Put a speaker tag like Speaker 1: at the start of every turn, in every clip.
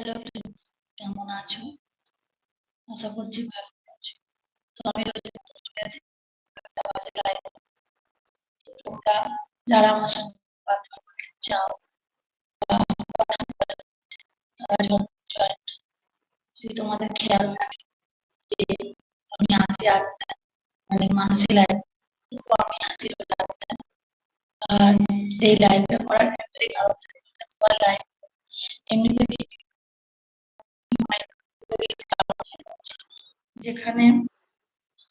Speaker 1: Hello friends কেমন আছো? আশা করছি ভালো আছো। তো আমি যারা আমার সঙ্গে চাও যদি তোমাদের খেয়াল থাকে যে আমি আসি আটটা মানে মানুষের লাইভ তো আমি আসি আর এই লাইভটা করার একটাই কারণ এমনিতে যেখানে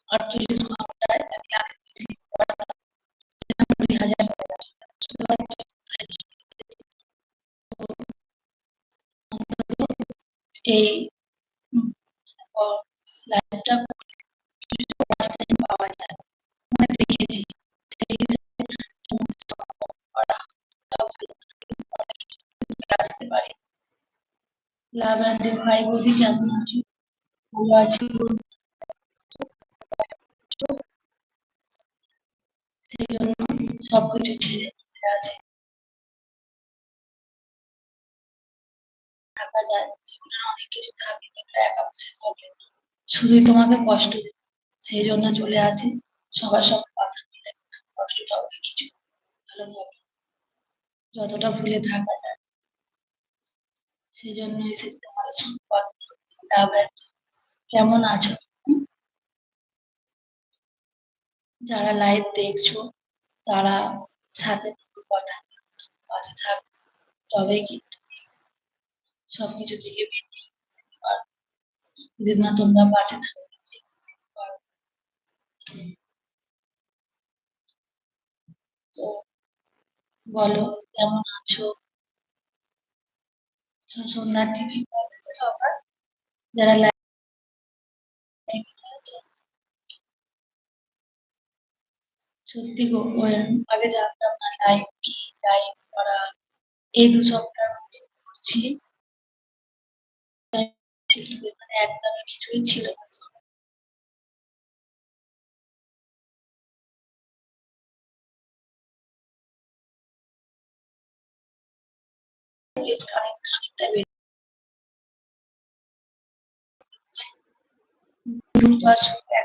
Speaker 1: আটচল্লিশ ঘন্টায় এক লাখের বেশি সেখানে কুড়ি হাজার হয়ে গেছে বুঝতে পারছ তো অন্তত এই লাইফটা পার্সেন্ট পাওয়া যায়। মানে দেখেছি লাভ অ্যান্ড ফাইভ অবধি কেমন আছো ভালো আছি সেই জন্য সবকিছু ছেড়ে আসে। থাকা যায় জীবনে অনেক কিছু থাকে যেগুলো একা বসে থাকলে শুধুই তোমাকে কষ্ট দেবে। সেই জন্য চলে আসি। সবার সঙ্গে কথা বলে কষ্টটা হয় কিছু ভালো থাকে। যতটা ভুলে থাকা যায়। সেই জন্য এসেছি তোমাদের সঙ্গে। লাভ অ্যান্ড কেমন আছো? যারা লাইভ দেখছ, তারা সাথে কথা পাশে থাক। তবে কিন্তু সবকিছু থেকে যদি না তোমরা পাশে থাকো তো বলো, কেমন আছো? সন্ধ্যার টিভি সবার। যারা সত্যি গো আগে জানতাম না লাইভ কি লাইভ করা, এই দু সপ্তাহ করছি। মানে একদমই কিছুই ছিল না। কানেক্ট অনেকটা বেড়ে দ্রুত আসলে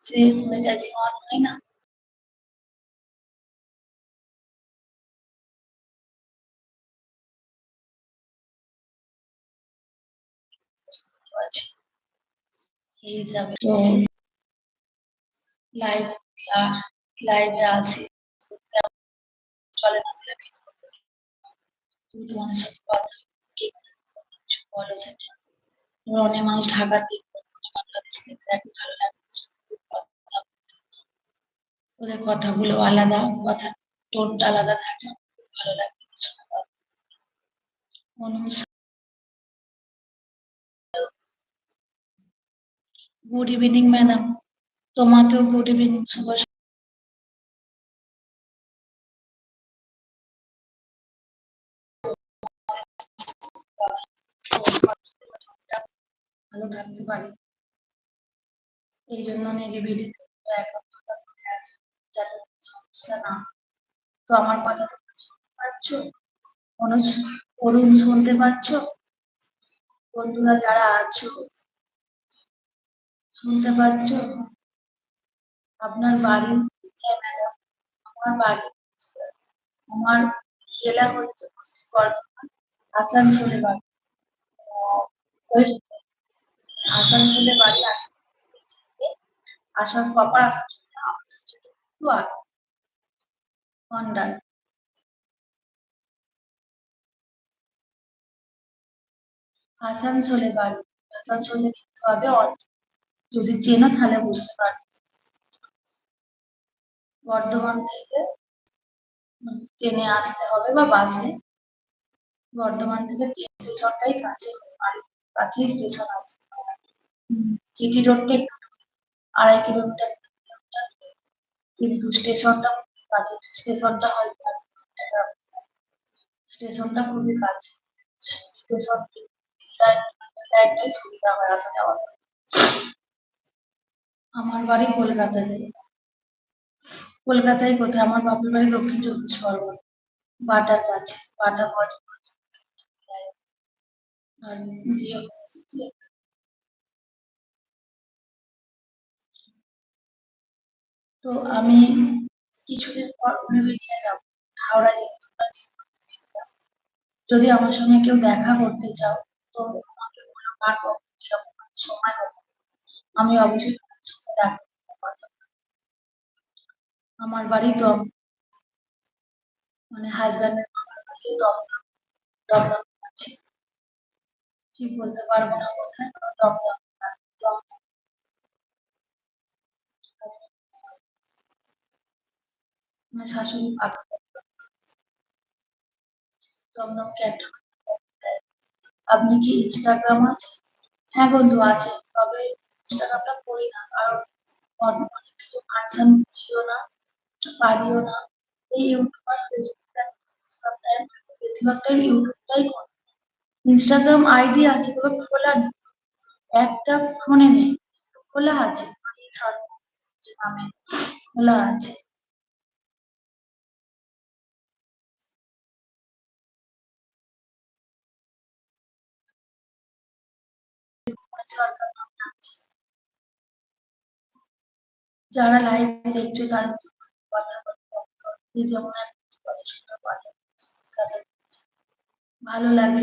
Speaker 1: সে মনিটাইজিং অন হয় না আছে সেই হিসাবে তো লাইভ লাইভে আসি চলে না বলে ভিডিও করি তুমি তোমাদের সাথে কথা কিছু বলো এবার অনেক মানুষ বাংলাদেশ থেকে ভালো লাগে ওদের কথাগুলো আলাদা, কথা, টোনটা আলাদা থাকে ভালো লাগে। গুড ইভিনিং ম্যাডাম তোমাকেও গুড ইভিনিং শুভ ভালো থাকতে পারি। এই জন্য নিরিবিলিতে একাত্মতা করে আসি, যাতে সমস্যা না তো আমার কথা তোমরা শুনতে পাচ্ছ? অনুজ অরুণ শুনতে পাচ্ছ? বন্ধুরা যারা আছো, শুনতে পাচ্ছ? আপনার বাড়ি ম্যাডাম আমার বাড়ি আমার জেলা হচ্ছে পশ্চিম বর্ধমান, আসানসোলে বাড়ি ওয়েস্ট আসানসোলে বাড়ি আসানসোলে আসান প্রপার আসানসোলে আসানসোল বাড়ি আসানসোলে একটু আগে যদি চেনো তাহলে বুঝতে পারবে। বর্ধমান থেকে ট্রেনে আসতে হবে বা বাসে। বর্ধমান থেকে ট্রেন স্টেশনটাই কাছে, কাছেই স্টেশন আছে। জিটি রোডটা একটু আড়াই কিলোমিটার। কিন্তু স্টেশনটা কাছে স্টেশনটা হয়তো। স্টেশনটা খুবই কাছে। স্টেশন লাইনটাই সুবিধা হয় আসা যাওয়া আমার বাড়ি কলকাতাতে কলকাতায় কোথায়? আমার বাপের বাড়ি দক্ষিণ চব্বিশ পরগনা। বাটার কাছে। বাটা বজ আর বিয়ে হয়েছে যে তো আমি কিছুদিন পর ভেবে নিয়ে যাব। হাওড়া যেতে যদি আমার সঙ্গে কেউ দেখা করতে চাও, তো আমাকে বলো কার কখন কীরকম সময় হবে আমি অবশ্যই তোমার সঙ্গে দেখা কথা। আমার বাড়ি দম মানে হাজব্যান্ডের বাবার বাড়ি দমদম দমদম আছে। ঠিক বলতে পারব না কোথায় দমদম দমদম মানে শাশুড়ি পাকা দমদমকে আপনি কি ইনস্টাগ্রাম আছে? হ্যাঁ বন্ধু, আছে। তবে ইনস্টাগ্রামটা করি না, কারণ অনেক কিছু ফাংশন বুঝিও না, পারিও না। এই ইউটিউব আর ফেসবুক বেশিরভাগ টাইম বেশিরভাগ টাইম ইউটিউবটাই করি। ইনস্টাগ্রাম আইডি আছে, তবে খোলা নেই। একটা ফোনে নেই খোলা আছে। নামে খোলা আছে। যারা লাইভ দেখছ তাদের কথা বলতে যেমন কথা। ভালো লাগে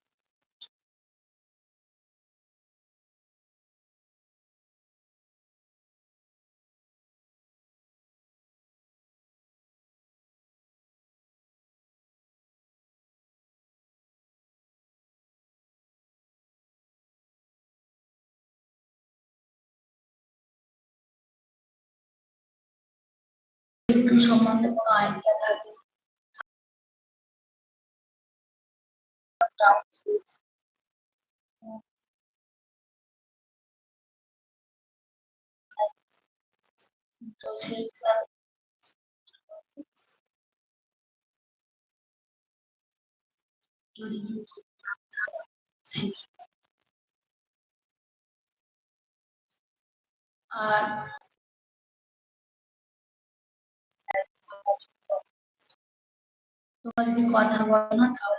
Speaker 1: একটু সম্বন্ধে কোনো আইডিয়া ডাউট তো সেই আর তোমরা যদি কথা বলো না, তাহলে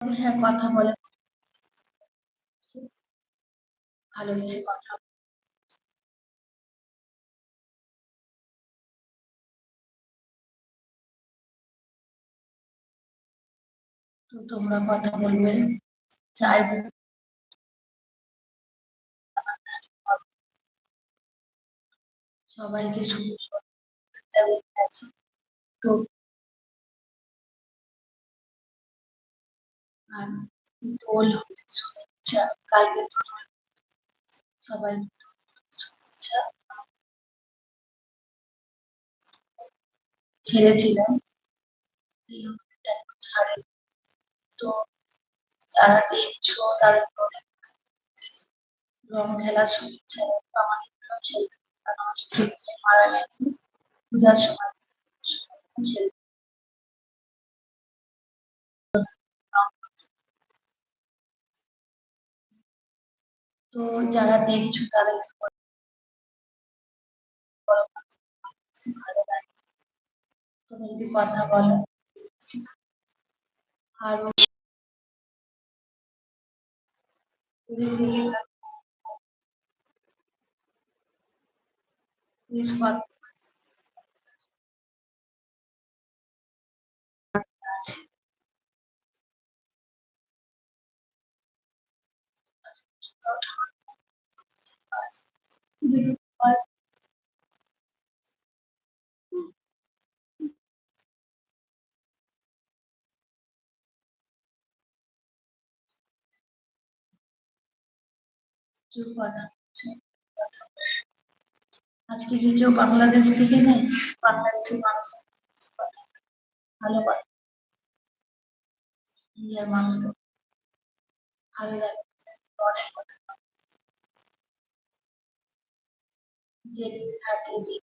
Speaker 1: হ্যাঁ কথা বলে ভালোবেসে কথা। তো তোমরা কথা বলবে, চাইবে সবাইকে আছে তো আর দোল শুভেচ্ছা। কালকে তো সবাই শুভেচ্ছা। ছেড়েছিলাম। ছাড়ে তো যারা দেখছ তাদের অনেক রং খেলার শুভেচ্ছা। আমাদের খেলতে পূজার সময় তো যারা দেখছ তাদেরকে ভালো লাগে তুমি যদি কথা বলো আর इसको जो है আজকে কি কেউ বাংলাদেশ থেকে নেই বাংলাদেশের মানুষ কথা বলে। ভালো কথা ইন্ডিয়ার মানুষদের ভালো লাগে অনেক কথা বলে। যে থাকে যে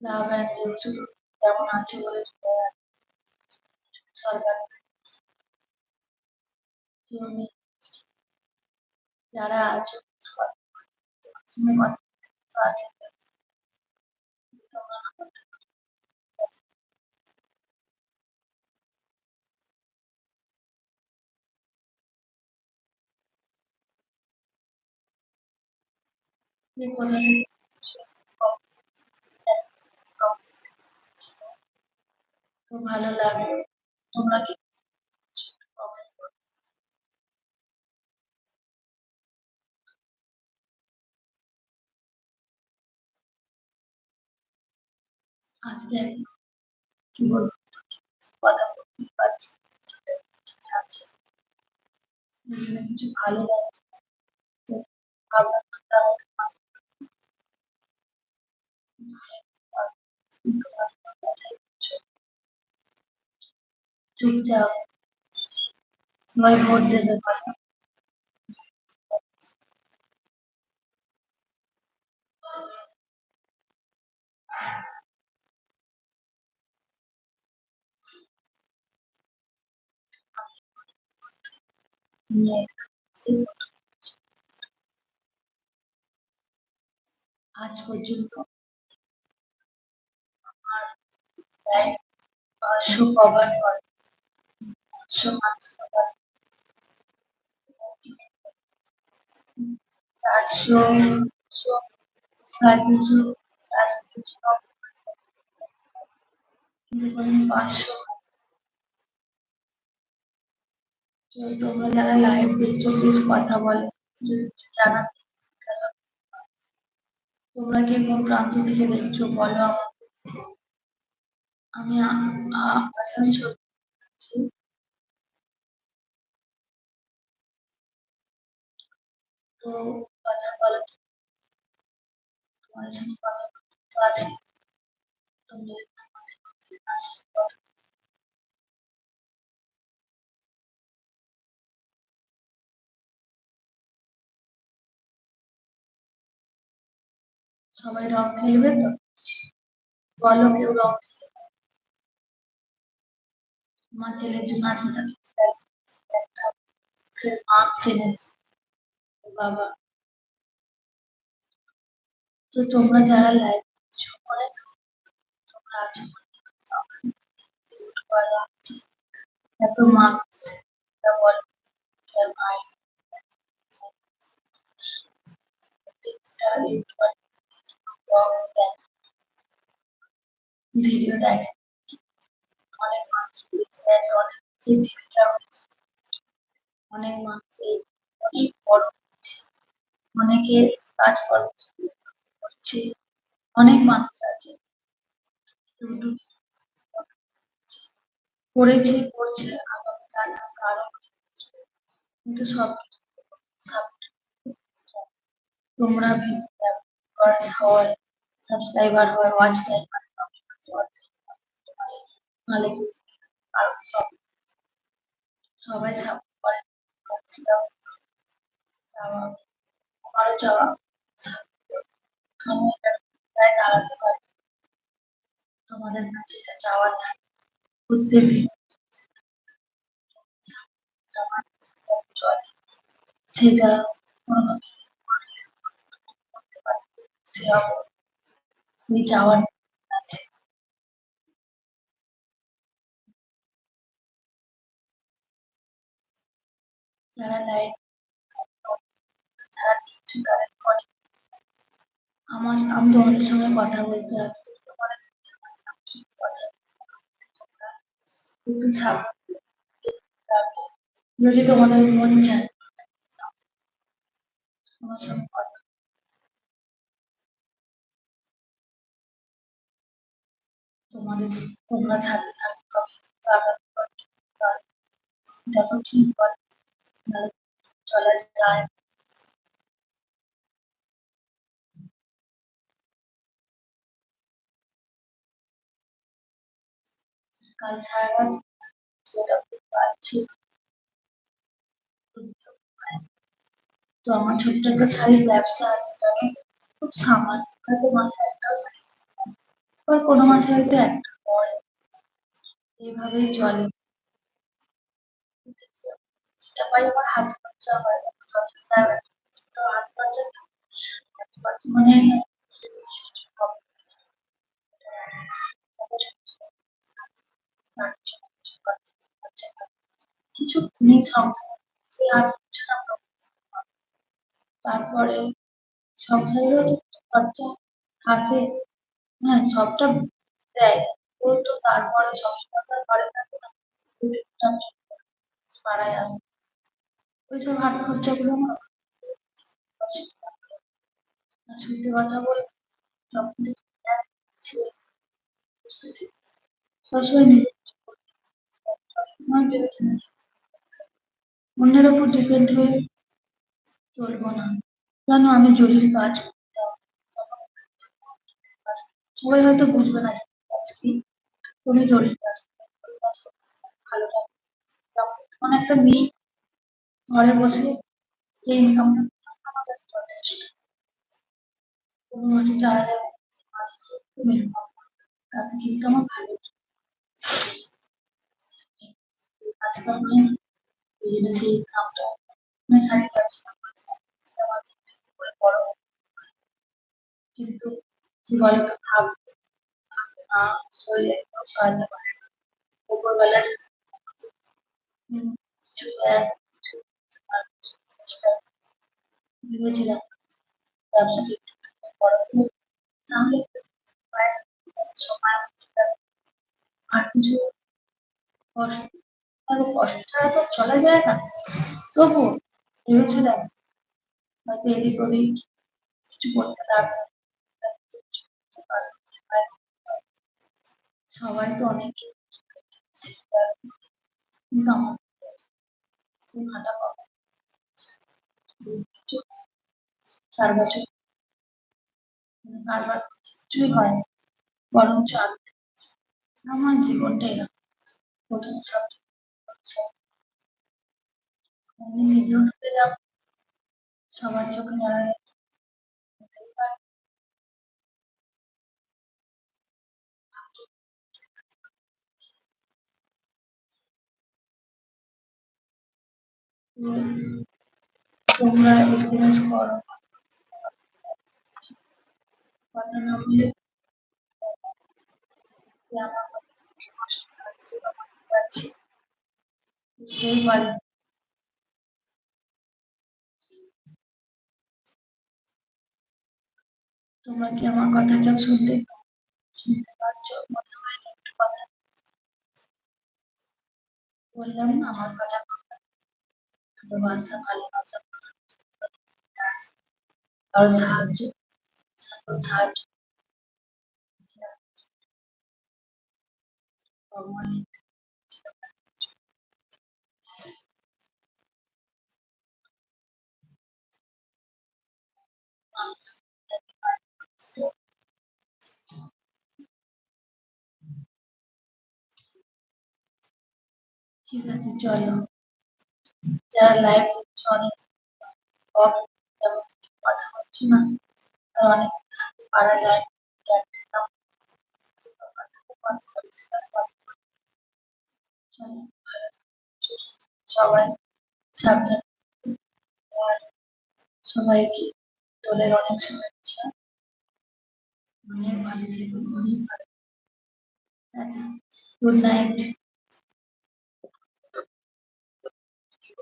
Speaker 1: লাভ অ্যান্ড লিভ কেমন আছে বলে চলে যায়। সরকার কেউ নেই। যারা আছো তো ভালো লাগল। তোমরা কি আজকে কি বলব কথা বলতে পারছি আছে কিছু ভালো লাগছে। তো ভাবলাম তোমরা। চুপচাপ সবাই ভোট দেবে ভালো আজ পর্যন্ত আমার প্রায় পাঁচশো কভার করে পাঁচশো মানুষ কভার চারশো সাড়ে দুশো চারশো কিন্তু পাঁচশো তো তোমরা যারা লাইভ দেখছ প্লিজ কথা বলো। করো। তোমরা কি কোন প্রান্ত থেকে দেখছ? বলো আমি আসানসোল আছি তো কথা বলো। তোমাদের সঙ্গে কথা বলতে আছি। তোমরা যদি আমাদের মধ্যে আসো, কথা সবাই রং খেলবে তো বলো কেউ রং খেলবে আমার ছেলের জন্য আছে একটা মাস্ক এনেছে ওর বাবা তো তোমরা যারা লাইভ দেখছ অনেক তোমরা আছো ভালো আছে এত মাস্ক বল ভাই অনেক মানুষ অনেক জীবিকা হয়েছে অনেক মানুষের অনেক বড় হচ্ছে, অনেকে কাজকর্ম করছে, অনেক মানুষ আছে। করেছে, করছে আবার জানা কারণ কিন্তু সব তোমরা ভিডিও হয়। সাবস্ক্রাইবার হয় ওয়াচ টাইম নাহলে আর সব সবাই সাপোর্ট করে করছিলাম চাওয়া আমারও চাওয়া আমি এটা প্রায় দাঁড়াতে পারি তোমাদের কাছে এটা চাওয়া থাকে প্রত্যেক দিন আমার চলে সেটা কোনোভাবে করতে পারি সে অব- সেই চাওয়ার আছে যারা লাইভ যারা দেখছ তারা অনেক আমার, আমি তোমাদের সঙ্গে কথা বলতে যদি তোমাদের মন চায় আমার সঙ্গে কথা তোমাদের তোমরা ছাত্র এটা তো ঠিক চলা যায় কাল সারা রাত যেটা পাচ্ছি তো আমার ছোট্ট একটা শাড়ির ব্যবসা আছে খুব সামান্য মাথায় একটা আবার কোনো মাসে হয়তো একটা হয় এইভাবেই চলে। যেটা পাই আমার হাত খরচা হয়, হাত খরচা হাত খরচা মানে কিছু তারপরে সংসারেরও তো খরচা থাকে। হ্যাঁ সবটা দেয়। ও তো তারপরে সবসময় তো আর ঘরে থাকে না পাড়ায় আসে। ওইসব হাত না অসুবিধা হয়। আর সত্যি কথা বলতে যখন বুঝতেছি। সবসময় নিজের অন্যের উপর ডিপেন্ড হয়ে চলবো না। জানো আমি জরুরি কাজ করতাম সবাই হয়তো বুঝবে না কাজ কি তুমি জরুরি কাজ ভালো তখন একটা মেয়ে ঘরে বসে যে কোনো ইনকাম ভালো মানে বড় কিন্তু কি বলতো, ভাব না শরীরে কেউ সহায়তা করে না। উপরবেলা কিছু ভেবেছিলাম ব্যবসাটা একটু সময় আর কিছু কষ্ট কষ্ট ছাড়া তো চলা যায় না। তবু ভেবেছিলাম হয়তো এদিক ওদিক কিছু করতে পারব কিছু করতে পারব। সবাই তো অনেক চার বছর কারবার কিছুই হয় বরঞ্চ আমি আমার জীবনটা এরকম। প্রথম ছাত্র আমি নিজেও ঢুকে যাব। সবার চোখে লড়াই তোমরা এসএমএস করো কথা না বলে যে আমার কথা কষ্ট লাগছে বা বুঝতে পারছি বুঝতেই পারি তোমরা কি আমার কথা কেউ শুনতে শুনতে পাচ্ছ মনে হয় না। একটু কথা বললাম না আমার কথা ভালোবাসা ভালোবাসা আর সাহায্য সকল সাহায্য ভগবান মানুষকে দিতে পারে। ঠিক আছে চলো যারা লাইভ দিচ্ছ অনেক অফ তেমন কিছু কথা হচ্ছে না আর অনেক থাকতে পারা যায় সবাই সাবধান আর সবাইকে দোলের অনেক শুভেচ্ছা অনেক ভালো থেকো অনেক ভালো গুড নাইট